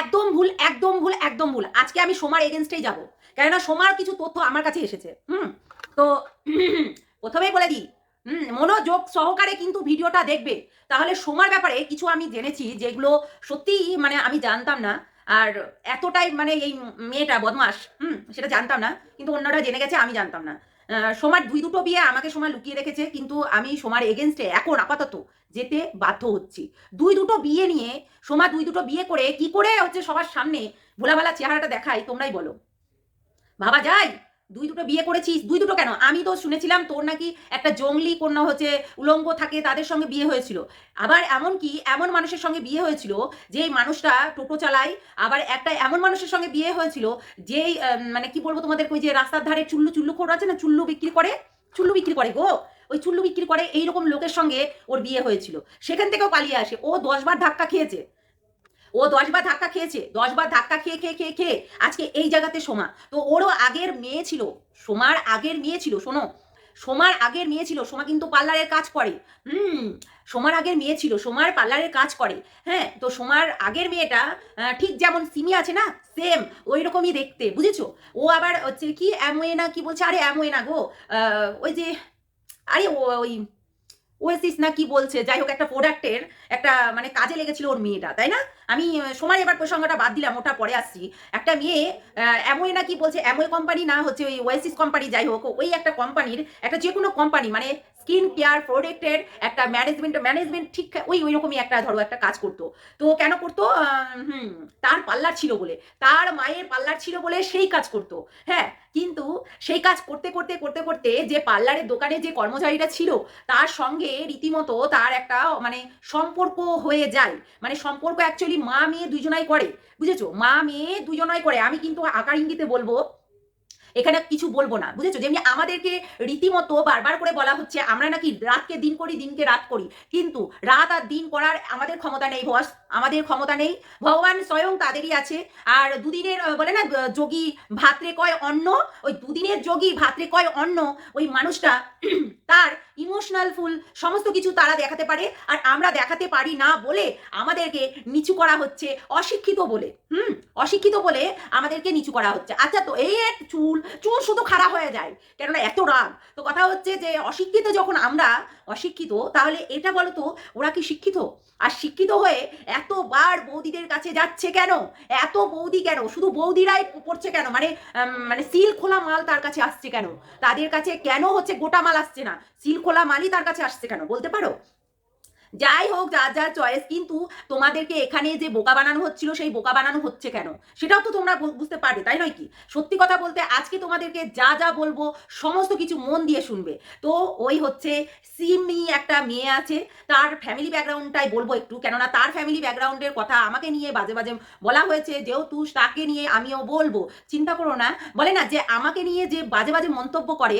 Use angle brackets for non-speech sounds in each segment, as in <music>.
একদম ভুল একদম ভুল একদম ভুল। আজকে আমি সোমার এগেনস্টেই যাব। কেননা সোমার কিছু তথ্য আমার কাছে এসেছে, হুম? তো <clears throat> প্রথমেই বলে দিই মনোযোগ সহকারে কিন্তু ভিডিওটা দেখবে। তাহলে সোমার ব্যাপারে কিছু আমি জেনেছি যেগুলো সত্যিই মানে আমি জানতাম না। আর এতটাই মানে এই মেয়েটা বদমাস হুম, সেটা জানতাম না। কিন্তু অন্যরা জেনে গেছে, আমি জানতাম না। সোমার দুই দুটো বিয়ে আমাকে সময় লুকিয়ে রেখেছে, কিন্তু আমি সোমার এগেনস্টে এখন আপাতত যেতে বাধ্য হচ্ছি। দুই দুটো বিয়ে নিয়ে, সোমা দুই দুটো বিয়ে করে কি করে হচ্ছে সবার সামনে ভোলাভালা চেহারাটা দেখাই তোমরাই বলো। ভাবা যায়? দুই দুটো বিয়ে করেছিস? দুই দুটো কেন? আমি তো শুনেছিলাম তোর নাকি একটা জঙ্গলি কন্যা হচ্ছে, উলঙ্গ থাকে, তাদের সঙ্গে বিয়ে হয়েছিল। আবার এমন কি, এমন মানুষের সঙ্গে বিয়ে হয়েছিল যে মানুষটা টোটো চালায়, আবার একটা এমন মানুষের সঙ্গে বিয়ে হয়েছিল, যেই মানে কি বলব তোমাদের, ওই যে রাস্তার ধারে চুল্লু চুল্লু খোর আছে না, চুল্লু বিক্রি করে? চুল্লু বিক্রি করে গো? ওই চুল্লু বিক্রি করে, এইরকম লোকের সঙ্গে ওর বিয়ে হয়েছিল। সেখান থেকেও পালিয়ে আসে। ও দশবার ধাক্কা খেয়েছে। ও দশবার ধাক্কা খেয়েছে দশবার ধাক্কা খেয়ে খেয়ে খেয়ে খেয়ে, আজকে এই জায়গাতে সোমা। তো ওরও আগের মেয়ে ছিল, সোমার আগের মেয়ে ছিল, শোনো। সোমার আগের মেয়ে ছিল, সোমা কিন্তু পার্লারের কাজ করে। হুম, সোমার আগের মেয়ে ছিল, সোমার পার্লারের কাজ করে। হ্যাঁ তো সোমার আগের মেয়েটা ঠিক যেমন সিমি আছে না সেম ওই রকমই দেখতে, বুঝেছ? ও আবার হচ্ছে কি অ্যামোয়ে না কি বলছে? আরে অ্যামোয়ে না গো ওই যে, আরে ওই ওয়েসিস না কি বলছে, যাই হোক, একটা প্রোডাক্টের একটা মানে কাজে লেগেছিল ওর মেয়েটা, তাই না? আমি সময় এবার প্রসঙ্গটা বাদ দিলাম, ওটা পরে আসছি। একটা মেয়ে এমওয়ে না কি বলছে এমওয়ে কোম্পানি না, হচ্ছে ওই ওয়েসিস কোম্পানি যাই হোক, ওই একটা কোম্পানির একটা যে কোনো কোম্পানি মানে স্কিন কেয়ার প্রোডাক্টের একটা ম্যানেজমেন্ট ম্যানেজমেন্ট ঠিক ওই ওই রকমই একটা, ধরো, একটা কাজ করতো। তো কেন করতো? হুম, তার পার্লার ছিল বলে, তার মায়ের পার্লার ছিল বলে সেই কাজ করতো। হ্যাঁ কিন্তু সেই কাজ করতে করতে করতে করতে যে পার্লারের দোকানে যে কর্মচারীটা ছিল, তার সঙ্গে রীতিমতো তার একটা মানে সম্পর্ক হয়ে যায়। মানে সম্পর্ক অ্যাকচুয়ালি মা মেয়ে দুজনাই করে, বুঝেছ? মা মেয়ে দুজনাই করে। আমি কিন্তু আকার ইঙ্গিতে বলব এখানে কিছু বলব না, বুঝেছ? যেমনি আমাদেরকে রীতিমতো বারবার করে বলা হচ্ছে, আমরা নাকি রাতকে দিন করি, দিনকে রাত করি। কিন্তু রাত আর দিন করার আমাদের ক্ষমতা নেই বস আমাদের ক্ষমতা নেই। ভগবান স্বয়ং তাদেরই আছে। আর দুদিনের বলে না যোগী ভাত্রে কয় অন্ন? ওই দুদিনের যোগী ভাত্রে কয় অন্ন? ওই মানুষটা <clears throat> তার ইমোশনাল ফুল সমস্ত কিছু তারা দেখাতে পারে। আর আমরা দেখাতে পারি না বলে আমাদেরকে নিচু করা হচ্ছে অশিক্ষিত বলে। হুম, অশিক্ষিত বলে আমাদেরকে নিচু করা হচ্ছে। আচ্ছা তো এই এক চুল চুল শুধু খারাপ হয়ে যায়। কেননা এত রাগ। তো কথা হচ্ছে যে, অশিক্ষিত যখন আমরা অশিক্ষিত, তাহলে এটা বলো তো ওরা কি শিক্ষিত? আর শিক্ষিত হয়ে এতবার বৌদিদের কাছে যাচ্ছে কেন? এত বৌদি কেন? শুধু বৌদিরাই পড়ছে কেন? মানে মানে সিল খোলা মাল তার কাছে আসছে কেন? তাদের কাছে কেন হচ্ছে গোটা মাল আসছে না? সিল খোলা মালই তার কাছে আসছে কেন? বলতে পারো? যাই হোক যার যার চয়েস কিন্তু তোমাদেরকে এখানে যে বোকা বানানো হচ্ছিল, সেই বোকা বানানো হচ্ছে কেন? সেটাও তো তোমরা বুঝতে পারবে, তাই নয় কি? সত্যি কথা বলতে আজকে তোমাদেরকে যা যা বলব, সমস্ত কিছু মন দিয়ে শুনবে। তো ওই হচ্ছে সিমি একটা মেয়ে আছে, তার ফ্যামিলি ব্যাকগ্রাউন্ডটাই বলব একটু, কেননা তার ফ্যামিলি ব্যাকগ্রাউন্ডের কথা আমাকে নিয়ে বাজে বাজে বলা হয়েছে, যেহেতু তাকে নিয়ে আমিও বলব। চিন্তা করো না, বলে না যে আমাকে নিয়ে যে বাজে বাজে মন্তব্য করে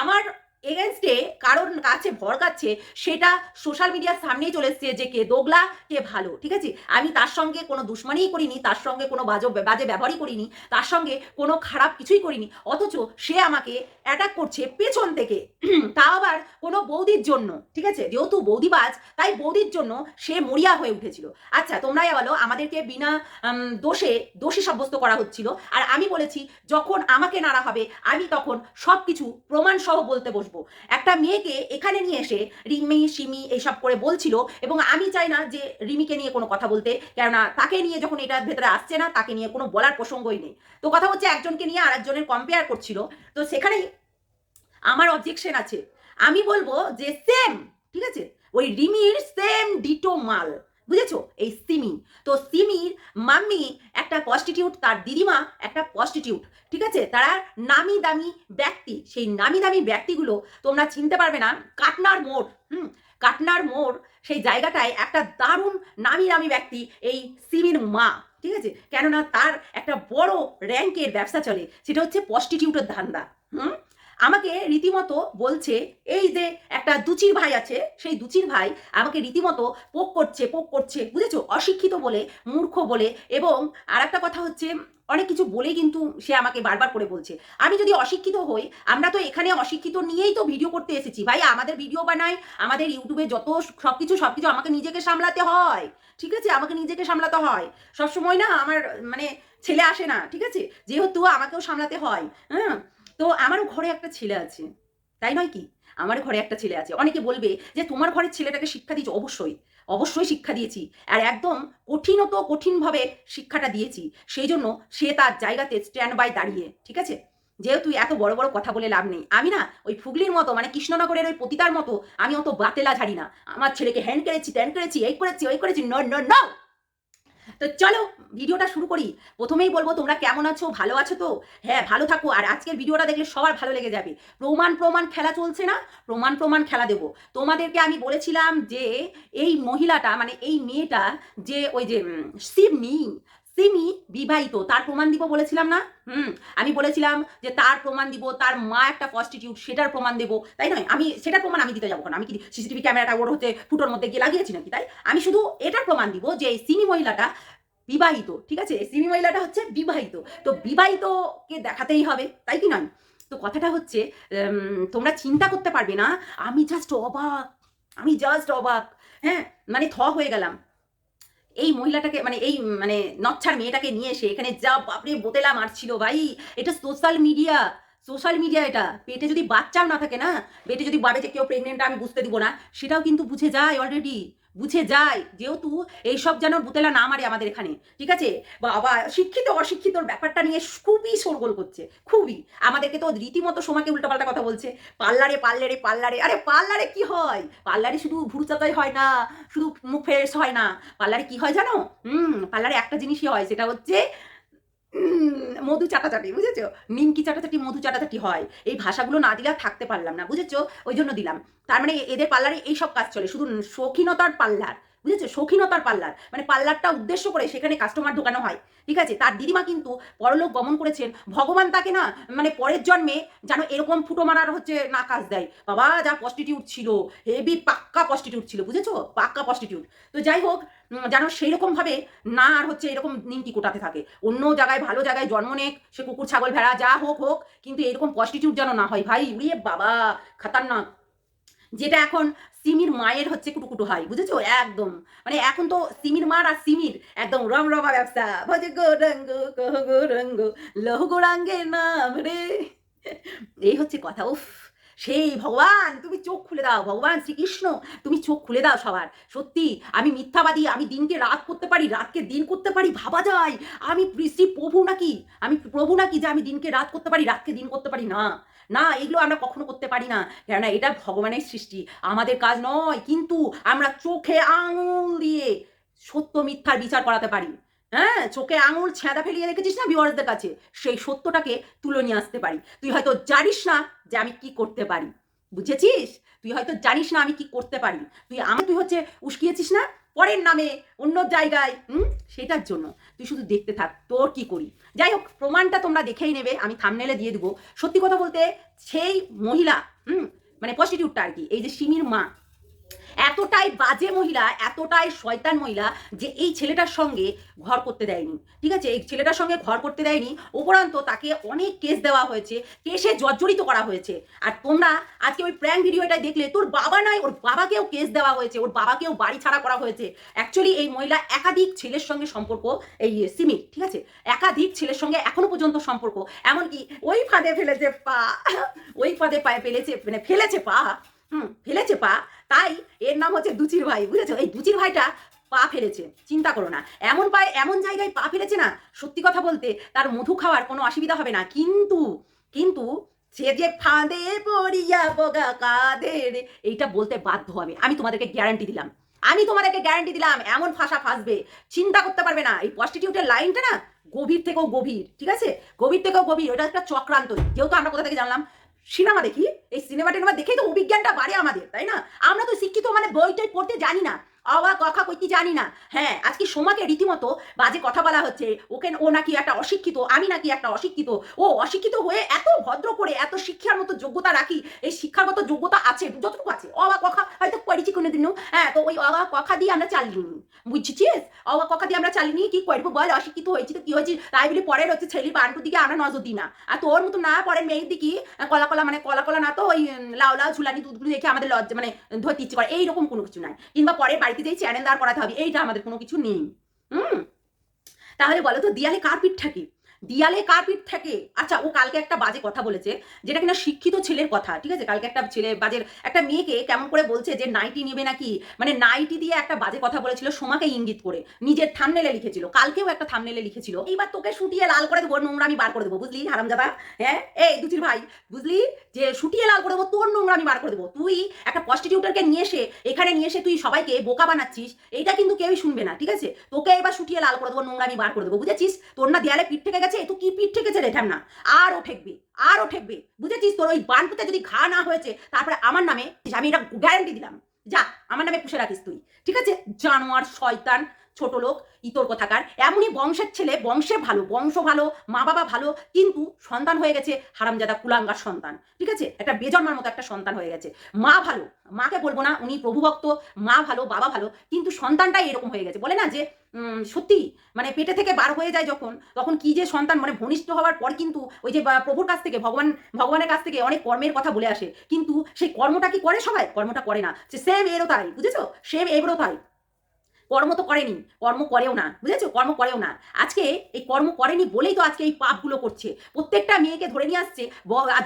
আমার এগেনস্টে কারোর কাছে ভরকাচ্ছে সেটা সোশ্যাল মিডিয়ার সামনেই চলে এসছে যে কে দোগলা, কে ভালো, ঠিক আছে? আমি তার সঙ্গে কোনো দুশ্মনীই করিনি, তার সঙ্গে কোনো বাজে বাজে ব্যবহারই করিনি, তার সঙ্গে কোনো খারাপ কিছুই করিনি, অথচ সে আমাকে অ্যাটাক করছে পেছন থেকে। <clears throat> তা আবার কোনো বৌদির জন্য, ঠিক আছে? যেহেতু বৌদিবাজ, তাই বৌদির জন্য সে মরিয়া হয়ে উঠেছিল। আচ্ছা তোমরাই বলো, আমাদেরকে বিনা দোষে, দোষী সাব্যস্ত করা হচ্ছিল। আর আমি বলেছি, যখন আমাকে নাড়া হবে, আমি তখন সব কিছু প্রমাণ সহ বলতে বসবো। একটা মেয়েকে এখানে নিয়ে এসে রিমি সিমি এইসব করে বলছিল এবং আমি চাই না যে রিমিকে নিয়ে কোনো কথা বলতে, কেননা তাকে নিয়ে যখন এটার ভেতরে আসছে না, তাকে নিয়ে কোনো বলার প্রসঙ্গই নেই। তো কথা হচ্ছে একজনকে নিয়ে আরেকজনের কম্পেয়ার করছিল। তো সেখানেই আমার অবজেকশন আছে। আমি বলব যে সেম ঠিক আছে? ওই রিমির সেম ডিটো মাল। বুঝেছ? এই সিমি। তো সিমির মাম্মি একটা প্রস্টিটিউট তার দিদিমা একটা প্রস্টিটিউট ঠিক আছে? তারা নামি দামি ব্যক্তি। সেই নামি দামি ব্যক্তিগুলো তোমরা চিনতে পারবে না, কাটনার মোড়, হুম? কাটনার মোড়, সেই জায়গাটায় একটা দারুণ নামি দামি ব্যক্তি, এই সিমির মা, ঠিক আছে? কেননা তার একটা বড় র্যাঙ্কের ব্যবসা চলে, সেটা হচ্ছে প্রস্টিটিউটের ধান্দা, হুম? আমাকে রীতিমতো বলছে, এই যে একটা দুচির ভাই আছে, সেই দুচির ভাই আমাকে রীতিমতো পোক করছে পোক করছে, বুঝেছ? অশিক্ষিত বলে, মূর্খ বলে এবং আর একটা কথা হচ্ছে, অনেক কিছু বলে কিন্তু সে আমাকে বারবার করে বলছে। আমি যদি অশিক্ষিত হই, আমরা তো এখানে অশিক্ষিত নিয়েই তো ভিডিও করতে এসেছি। ভাই আমাদের ভিডিও বানাই, আমাদের ইউটিউবে যত সব কিছু সব কিছু আমাকে নিজেকে সামলাতে হয়। ঠিক আছে? আমাকে নিজেকে সামলাতে হয়। সবসময় না আমার মানে ছেলে আসে না, ঠিক আছে? যেহেতু আমাকেও সামলাতে হয় হ্যাঁ? তো আমারও ঘরে একটা ছেলে আছে। তাই নয় কি? আমার ঘরে একটা ছেলে আছে। অনেকে বলবে যে, তোমার ঘরের ছেলেটাকে শিক্ষা দিয়েছ? অবশ্যই। অবশ্যই শিক্ষা দিয়েছি। আর একদম কঠিনত, কঠিনভাবে শিক্ষাটা দিয়েছি। সেই জন্য সে তার জায়গাতে স্ট্যান্ড বাই দাঁড়িয়ে। ঠিক আছে? যেহেতু এত বড় বড় কথা বলে লাভ নেই। আমি না ওই ফুগলির মতো মানে কৃষ্ণনগরের ওই পতিতার মতো, আমি অত বাতেলা ঝাড়ি না। আমার ছেলেকে হ্যান্ড করেছি ট্যান করেছি এই করেছি, ওই করেছি ন ন ন তো চলো ভিডিওটা শুরু করি। প্রথমেই বলব তোমরা কেমন আছো? ভালো আছো তো? হ্যাঁ ভালো থাকো। আর আজকের ভিডিওটা দেখলে সবার ভালো লেগে যাবে। প্রমাণ প্রমাণ খেলা চলছে না? প্রমাণ প্রমাণ খেলা দেব। তোমাদেরকে আমি বলেছিলাম যে এই মহিলাটা মানে এই মেয়েটা যে ওই যে উম, সিমি, বিবাহিত, তার প্রমাণ দিব বলেছিলাম না? হুম, আমি বলেছিলাম যে তার প্রমাণ দিব, তার মা একটা প্রস্টিটিউট সেটার প্রমাণ দেবো। তাই নয়, আমি সেটার প্রমাণ আমি দিতে যাব না আমি কি সিসিটিভি ক্যামেরাটা ওর হচ্ছে ফুটোর মধ্যে গিয়ে লাগিয়েছি নাকি তাই? আমি শুধু এটার প্রমাণ দিব যে এই সিমি মহিলাটা বিবাহিত, ঠিক আছে? সিমি মহিলাটা হচ্ছে বিবাহিত। তো বিবাহিতকে দেখাতেই হবে, তাই কি নয়? তো কথাটা হচ্ছে তোমরা চিন্তা করতে পারবে না, আমি জাস্ট অবাক, আমি জাস্ট অবাক হ্যাঁ? মানে থ হয়ে গেলাম। এই মহিলাটাকে মানে এই মানে নচ্ছার মেয়েটাকে নিয়ে এসে এখানে যা বাপরে বোতেলা মারছিল ভাই, এটা সোশ্যাল মিডিয়া সোশ্যাল মিডিয়া এটা। পেটে যদি বাচ্চাও না থাকে না, পেটে যদি যে কেউ প্রেগনেন্ট আমি বুঝতে দিব না, সেটাও কিন্তু বুঝে যায় অলরেডি বুঝে যায়। যেহেতু এইসব যেন বুতেলা না মারে আমাদের এখানে, ঠিক আছে? বাবা, শিক্ষিত অশিক্ষিত ব্যাপারটা নিয়ে খুবই শোরগোল করছে, খুবই। আমাদেরকে তো রীতিমতো সোমাকে উল্টোপাল্টা কথা বলছে। পার্লারে পার্লারে পার্লারে, আরে পার্লারে কি হয়? পার্লারে শুধু ভুরু চাকাই হয় না, শুধু মুখ ফ্রেশ হয় না। পার্লারে কি হয় জানো? হুম, পার্লারে একটা জিনিসই হয়, সেটা হচ্ছে মধু চাটাচাটি, বুঝেছ? নিমকি চাটাচাটি, মধু চাটাচাটি হয়। এই ভাষাগুলো না দিলে থাকতে পারলাম না, বুঝেছ? ওই জন্য দিলাম। তার মানে এদের পার্লারে এই সব কাজ চলে, শুধু শৌখিনতার পার্লার। বুঝেছ? শৌখিনতার পার্লার। মানে পার্লারটা উদ্দেশ্য করে সেখানে কাস্টমার ঢোকানো হয়। ঠিক আছে? তার দিদিমা কিন্তু পরলোক গমন করেছেন। ভগবান তাকে না মানে পরের জন্মে যেন এরকম ফুটো মারার হচ্ছে না কাজ দেয়। বাবা, যা প্রস্টিটিউট ছিল। হেভি পাক্কা প্রস্টিটিউট ছিল, বুঝেছ? পাক্কা প্রস্টিটিউট তো যাই হোক যেন সেই রকমভাবে না আর হচ্ছে এরকম নিমকি কোটাতে থাকে। অন্য জায়গায়, ভালো জায়গায় জন্ম নেক, সে কুকুর, ছাগল, ভেড়া, যা হোক হোক, কিন্তু এরকম প্রস্টিটিউট যেন না হয়। ভাই, উড়িয়ে বাবা, খাতারনাক। যেটা এখন সিমির মায়ের হচ্ছে কুটুকুটু হয় বুঝেছ? একদম। মানে এখন তো সিমির মার আর সিমির একদম রম রমা ব্যবসা। ভজে গৌরাঙ্গ গৌরাঙ্গ, লহ গৌরাঙ্গের নাম রে। এই হচ্ছে কথা, উফ। সেই ভগবান, তুমি চোখ খুলে দাও, ভগবান শ্রীকৃষ্ণ, তুমি চোখ খুলে দাও সবার। সত্যি, আমি মিথ্যাবাদী, আমি দিনকে রাত করতে পারি, রাতকে দিন করতে পারি, ভাবা যায়। আমি শ্রী প্রভু নাকি? আমি প্রভু নাকি যে আমি দিনকে রাত করতে পারি, রাতকে দিন করতে পারি? না। না, এগুলো আমরা কখনো করতে পারি না। কেননা এটা ভগবানের সৃষ্টি। আমাদের কাজ নয়, কিন্তু আমরা চোখে আঙুল দিয়ে সত্য, মিথ্যার বিচার করাতে পারি। হ্যাঁ চোখে আঙুল ছেঁদা ফেলিয়ে রেখেছিস না ভিউয়ার্সদের কাছে? সেই সত্যটাকে তুলে নিয়ে আসতে পারি। তুই হয়তো জানিস না যে আমি কি করতে পারি। বুঝেছিস? তুই হয়তো জানিস না আমি কি করতে পারি। তুই আমি তুই হচ্ছে উস্কিয়েছিস না? পরের নামে অন্য জায়গায়, হুম? সেটার জন্য। তুই শুধু দেখতে থাক, তোর কি করি? যাই হোক, প্রমাণটা তোমরা দেখেই নেবে, আমি থামনেলে দিয়ে দেবো। সত্যি কথা বলতে, সেই মহিলা, হুম? মানে প্রস্টিটিউটটা আর কি, এই যে সিমির মা এতটাই বাজে মহিলা, এতটাই শয়তান মহিলা যে এই ছেলেটার সঙ্গে ঘর করতে দেয়নি। ঠিক আছে? এই ছেলেটার সঙ্গে ঘর করতে দেয়নি, উপরান্ত তাকে অনেক কেস দেওয়া হয়েছে, কেসে জর্জরিত করা হয়েছে। আর তোমরা আজকে ওই প্র্যাঙ্ক ভিডিওটা দেখলে, তোর বাবা নয়, ওর বাবাকেও কেস দেওয়া হয়েছে, ওর বাবাকেও বাড়ি ছাড়া করা হয়েছে। অ্যাকচুয়ালি এই মহিলা একাধিক ছেলের সঙ্গে সম্পর্ক, এই সিমি, ঠিক আছে? একাধিক ছেলের সঙ্গে এখনও পর্যন্ত সম্পর্ক। এমনকি ওই ফাঁদে ফেলেছে পা, ওই ফাঁদে পায়ে ফেলেছে মানে ফেলেছে পা। হুম, ফেলেছে পা। তাই এর নাম হচ্ছে দুচির ভাই, বুঝেছ? এই দুচির ভাইটা পা ফেলেছে, চিন্তা করো না। এমন পায়ে এমন জায়গায় পা ফেলেছে না, সত্যি কথা বলতে তার মধু খাওয়ার কোনো অসুবিধা হবে না। কিন্তু কিন্তু সে যে ফাঁদে পড়িয়া বগা কাঁদে রে এইটা বলতে বাধ্য হবে। আমি তোমাদেরকে গ্যারান্টি দিলাম। আমি তোমাদেরকে গ্যারান্টি দিলাম, এমন ফাঁসা ফাঁসবে। চিন্তা করতে পারবে না। এই প্রস্টিটিউটের লাইনটা না গভীর থেকেও গভীর, ঠিক আছে? গভীর থেকেও গভীর। ওটা একটা চক্রান্ত। যেহেতু আমরা কোথা থেকে জানলাম? সিনেমা দেখি? এই সিনেমা টিনেমা দেখেই তো অভিজ্ঞানটা বাড়ে আমাদের, তাই না? আমরা তো শিক্ষিত মানে বইটাই টই পড়তে জানি না। অবাক কথা কইতে জানি না। হ্যাঁ আজকে সোমাকে রীতিমতো বাজে কথা বলা হচ্ছে। ওকে, ও নাকি একটা অশিক্ষিত, আমি নাকি একটা অশিক্ষিত। ও অশিক্ষিত হয়ে এত ভদ্র করে, এত শিক্ষার মতো যোগ্যতা রাখি, এই শিক্ষাগত যোগ্যতা আছে, যতটুকু আছে। অবাক কথা হয়তো করেছি কোনোদিনও। হ্যাঁ তো ওই অবাক কথা দিয়ে আমরা চালিয়ে নিই। বুঝছিস? অবাক কথা দিয়ে আমরা চালিয়ে নিই, কি করব বল? অশিক্ষিত হয়েছি তো কি হয়েছি? তাই বলে পরের হচ্ছে ছেলে বান্টুর দিকে আমরা নজর দিই না। আর তোর মতো না, পরের মেয়ের দিকে কলা কলা মানে কলা কলা না তো, ওই লাউ লাউ, ঝুলানি দুধগুলো দেখে আমাদের লজ্জা মানে ধরতে ইচ্ছে করে। এইরকম কোনো কিছু নাই। কিংবা পরে বাড়িতে যেই চ্যানেল দাঁড় করাতে হবে। এইটা আমাদের কোনো কিছু নেই। হুম? তাহলে বলো তো, দিয়ালে কার পিঠ থাকে দিয়ালে কার পিঠ থাকে? আচ্ছা ও কালকে একটা বাজে কথা বলেছে, যেটা কিনা শিক্ষিত ছেলের কথা, ঠিক আছে? কালকে একটা ছেলে বাজের একটা মেয়েকে কেমন করে বলছে যে, নাইটি নেবে নাকি? মানে নাইটি দিয়ে একটা বাজে কথা বলেছিল, সোমাকে ইঙ্গিত করে, নিজের থামনেলে লিখেছিল, কালকেও একটা থামনেলে লিখেছিল। এইবার তোকে শুটিয়ে লাল করে দেবো নোংরা আমি বার করে দেবো, বুঝলি? হারামজাদা হ্যাঁ? এই দুচির ভাই, বুঝলি? যে শুটিয়ে লাল করে দেবো, তোর নোংরা আমি বার করে দেবো। তুই একটা প্রস্টিটিউটারকে নিয়ে এসে, এখানে নিয়ে এসে তুই সবাইকে বোকা বানাচ্ছিস, এইটা কিন্তু কেউই শুনবে না, ঠিক আছে? তোকে এবার শুটিয়ে লাল করে দেবো, নোংরা আমি বার করে দেবো, বুঝেছিস? তোর না দেয়ালে পিঠ থেকে গেছে তো কি পিঠ ঠেকেছে রে না আরও ঠেকবি আরও ঠেকবি। বুঝেছিস তোর ওই বানপুতে যদি ঘা না হয়েছে, তারপরে আমার নামে আমি এটা গ্যারান্টি দিলাম। যা, আমার নামে পুষে রাখিস তুই। ঠিক আছে? জানোয়ার, শয়তান ছোট লোক ইতর কথাকার এমনই বংশের ছেলে, বংশে ভালো, বংশ ভালো মা বাবা ভালো, কিন্তু সন্তান হয়ে গেছে হারামজাদা কুলাঙ্গার সন্তান। ঠিক আছে? একটা বেজন্মার মতো একটা সন্তান হয়ে গেছে। মা ভালো, মাকে বলব না, উনি প্রভুভক্ত, মা ভালো, বাবা ভালো, কিন্তু সন্তানটাই এরকম হয়ে গেছে। বলে না যে সত্যি? মানে পেটে থেকে বার হয়ে যায় যখন, তখন কি যে সন্তান মানে ভূমিষ্ঠ হওয়ার পর কিন্তু ওই যে প্রভুর কাছ থেকে, ভগবান, ভগবানের কাছ থেকে অনেক কর্মের কথা বলে আসে। কিন্তু সেই কর্মটা কি করে সবাই? কর্মটা করে না। সে সেম এরও তাই, বুঝেছ? সেম এরও তাই। কর্ম তো করেনি, কর্ম করেও না, বুঝেছ? কর্ম করেও না। আজকে এই কর্ম করেনি বলেই তো আজকে এই পাপগুলো করছে। প্রত্যেকটা মেয়েকে ধরে নিয়ে আসছে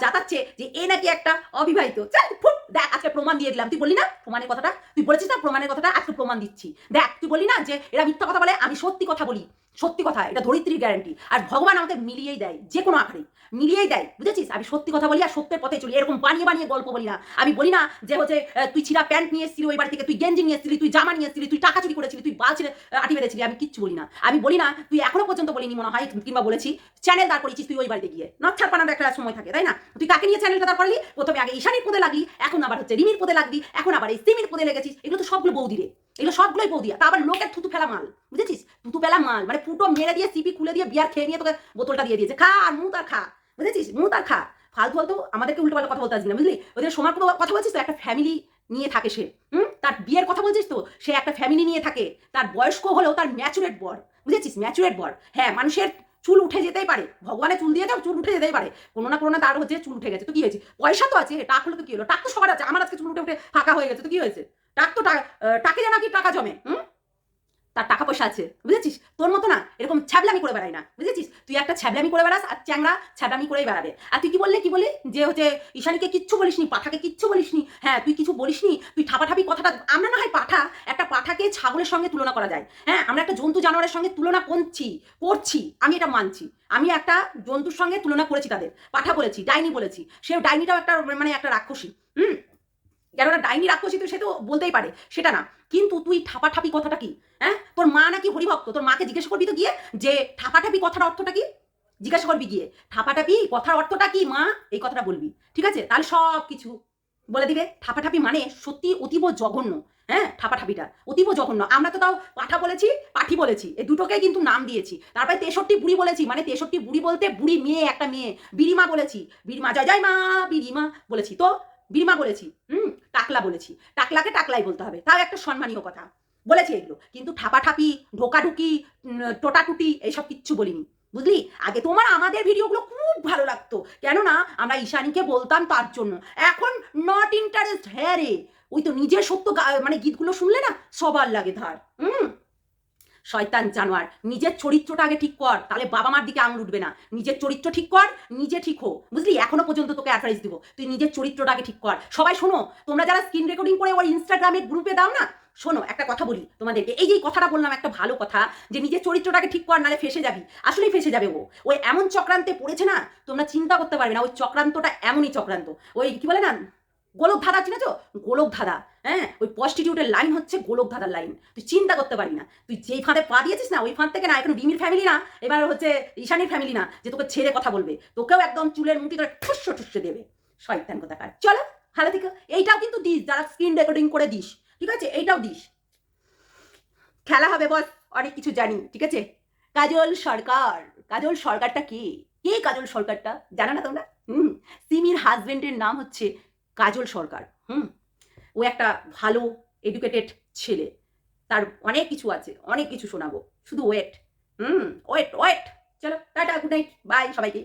জাতাচ্ছে যে এ নাকি একটা অবিবাহিত। ফুট, দেখ, আজকে প্রমাণ দিয়ে দিলাম। তুই বলি না প্রমাণের কথাটা? তুই বলেছিস না প্রমাণের কথাটা? আজকে প্রমাণ দিচ্ছি। দেখ, তুই বলি না যে এরা মিথ্যা কথা বলে, আমি সত্যি কথা বলি। সত্যি কথা, এটা ধরিত্রীর গ্যারান্টি আর ভগবান আমাকে মিলিয়েই দেয়, যে কোনো আকারে। মিলিয়েই দেয়, বুঝেছিস? আমি সত্যি কথা বলি আর সত্যের পথে চলি, এরকম বানিয়ে বানিয়ে গল্প বলি না। আমি বলি না যে হচ্ছে তুই ছিঁড়া প্যান্ট নিয়ে এসেছিলি ওই বাড়ি থেকে, তুই গেঞ্জি নিয়ে এসেছিলি, তুই জামা নিয়ে এসেছিলি, তুই টাকা চুরি করেছিলি, তুই বাল ছিঁড়ে আটি বেঁধেছিলি। আমি কিচ্ছু বলি না। আমি বলি না, তুই এখনও পর্যন্ত বলিনি মনে হয়, কিংবা বলেছি চ্যানেল দাঁড় করেছিস তুই ওই বাড়িতে গিয়ে। নচ্ছার পানার একটা সময় থাকে, তাই না? তুই কাকে নিয়ে চ্যানেলটা দাঁড় করলি? প্রথমে আগে ঈশানীর পদে লাগলি, এখন আবার হচ্ছে রিমির পদে লাগলি, এখন আবার এই সিমির পদে লেগেছিস। এগুলো তো সবগুলো বৌদি রে। এগুলো সবগুলোই বৌদি তা আবার লোকের থুতু ফেলা মাল, বুঝেছিস? থুতু ফেলা মাল মানে ফুটো মেরে দিয়ে সিপি খুলে দিয়ে বিয়ার খেয়ে নিয়ে তোকে বোতলটা দিয়ে দিয়েছে। খা আর মুখ আর খা, বুঝেছিস? মুখ আর খা। ফালতু ফালতু আমাদেরকে উল্টো পাল্টা কথা বলতে আসবি না, বুঝলি? ওদের সময় কোনো কথা বলছিস তো? একটা ফ্যামিলি নিয়ে থাকে সে, হুম? তার বিয়ের কথা বলছিস তো? সে একটা ফ্যামিলি নিয়ে থাকে। তার বয়স্ক হলেও তার ম্যাচুরেট বর, বুঝেছিস? ম্যাচুরেট বর। হ্যাঁ মানুষের চুল উঠে যেতেই পারে। ভগবানের চুল দিয়ে দাও চুল উঠে যেতেই পারে। কোনো না কোনো না তার হচ্ছে চুল উঠে গেছে। তো কি হয়েছে? পয়সা তো আছে, টাক হলো তো কি হলো? টাক তো সবার আছে। আমার আজকে চুল উঠে উঠে ফাঁকা হয়ে গেছে। তো কি হয়েছে? টাক তো টাকে যেন কি টাকা জমে, হুম? তার টাকা পয়সা আছে, বুঝেছিস? তোর মতো না, এরকম ছ্যাবলামি করে বেড়াই না, বুঝেছিস? তুই একটা ছ্যাবলামি করে বেড়াস আর চ্যাংরা ছ্যাবলামি করেই বেড়াবে। আর তুই কি বললে, কি বলি? যে হচ্ছে ঈশানীকে কিচ্ছু বলিসনি, পাঠাকে কিচ্ছু বলিসনি হ্যাঁ তুই কিছু বলিসনি, তুই ঠাপাঠাপি কথাটা, আমরা না হয় পাঠা, একটা পাঠাকে ছাগলের সঙ্গে তুলনা করা যায়। হ্যাঁ আমরা একটা জন্তু জানোয়ারের সঙ্গে তুলনা করছি করছি, আমি এটা মানছি। আমি একটা জন্তুর সঙ্গে তুলনা করেছি তাদের, পাঠা বলেছি, ডাইনি বলেছি সে ডাইনিটাও একটা মানে একটা রাক্ষসী, হুম? কেননা ডাইনি রাক্ষসী তো সে তো বলতেই পারে, সেটা না। কিন্তু তুই ঠাপাঠাপি কথাটা কি? হ্যাঁ? তোর মা নাকি হরিভক্ত? তোর মাকে জিজ্ঞেস করবি তো গিয়ে যে ঠাপাঠাপি কথার অর্থটা কি? জিজ্ঞাসা করবি গিয়ে, ঠাপাঠাপি কথার অর্থটা কি মা? এই কথাটা বলবি, ঠিক আছে? তাহলে সব কিছু বলে দিবে। ঠাপাঠাপি মানে সত্যি অতীব জঘন্য হ্যাঁ? ঠাপাঠাপিটা অতীব জঘন্য। আমরা তো তাও পাঠা বলেছি, পাঠি বলেছি, এই দুটোকে কিন্তু নাম দিয়েছি। তারপরে তেষট্টি বুড়ি বলেছি মানে তেষট্টি বুড়ি বলতে বুড়ি মেয়ে, একটা মেয়ে, বিড়িমা বলেছি। বিড়িমা, জয় জয় মা, বিড়িমা বলেছি। তো বিড়িমা বলেছি, হুম, টাকলা বলেছি। টাকলাকে টাকলাই বলতে হবে, তাও একটা সম্মানীয় কথা। বলেছি এগুলো, কিন্তু ঠাপাঠাপি, ঢোকাঢুকি টোটাটুটি এইসব কিচ্ছু বলিনি, বুঝলি? আগে তোমার আমাদের ভিডিওগুলো খুব ভালো লাগতো, কেননা আমরা ঈশানীকে বলতাম তার জন্য। এখন নট ইন্টারেস্ট হ্যাঁ রে, ওই তো নিজের সত্য মানে গীতগুলো শুনলে না, সবার লাগে ধার, হুম? শয়তান জানোয়ার। নিজের চরিত্রটা আগে ঠিক কর, তাহলে বাবা মার দিকে আঙুল উঠবে না। নিজের চরিত্র ঠিক কর, নিজে ঠিক হো। বুঝলি? এখনও পর্যন্ত তোকে অ্যাডভাইস দিব। তুই নিজের চরিত্রটা আগে ঠিক কর। সবাই শোনো, তোমরা যারা স্ক্রিন রেকর্ডিং করে ওই ইনস্টাগ্রামের গ্রুপে দাও না? শোনো, একটা কথা বলি তোমাদেরকে। এই যে কথাটা বললাম, একটা ভালো কথা, যে নিজের চরিত্রটাকে ঠিক কর নালে ফেসে যাবি। আসলেই ফেসে যাবে ও। ওই এমন চক্রান্তে পড়েছে না, তোমরা চিন্তা করতে পারবে না, ওই চক্রান্তটা এমনই চক্রান্ত। ওই কি বলে না? গোলক ধাঁধা চিনেছ? গোলক ধাঁধা হ্যাঁ? ওই প্রস্টিটিউটের লাইন হচ্ছে গোলক ধাঁধার লাইন তুই চিন্তা করতে পারবি না। তুই যেই ফাঁদে পা দিয়েছিস না, ওই ফাঁদ থেকে না, এখন রিমির ফ্যামিলি না, এবার হচ্ছে ঈশানীর ফ্যামিলি না, যে তোকে ছেড়ে কথা বলবে। তোকেও একদম চুলের মুঠি করে ঠুস্য ঠুস্য দেবে। শয়তান কোথাকার। চলো, ভালো থেকে। এইটাও কিন্তু দিস, যারা স্ক্রিন রেকর্ডিং করে দিস, ঠিক আছে? এইটাও দিস। খেলা হবে বস অনেক কিছু জানি, ঠিক আছে? কাজল সরকার। কাজল সরকারটা কে? কে কাজল সরকারটা? জানো না তোমরা? হুম। সিমির হাজবেন্ডের নাম হচ্ছে কাজল সরকার। হুম। ও একটা ভালো এডুকেটেড ছেলে। তার অনেক কিছু আছে, অনেক কিছু শোনাবো। শুধু ওয়েট হুম ওয়েট ওয়েট চলো, টাটা গুড নাইট বাই সবাইকে।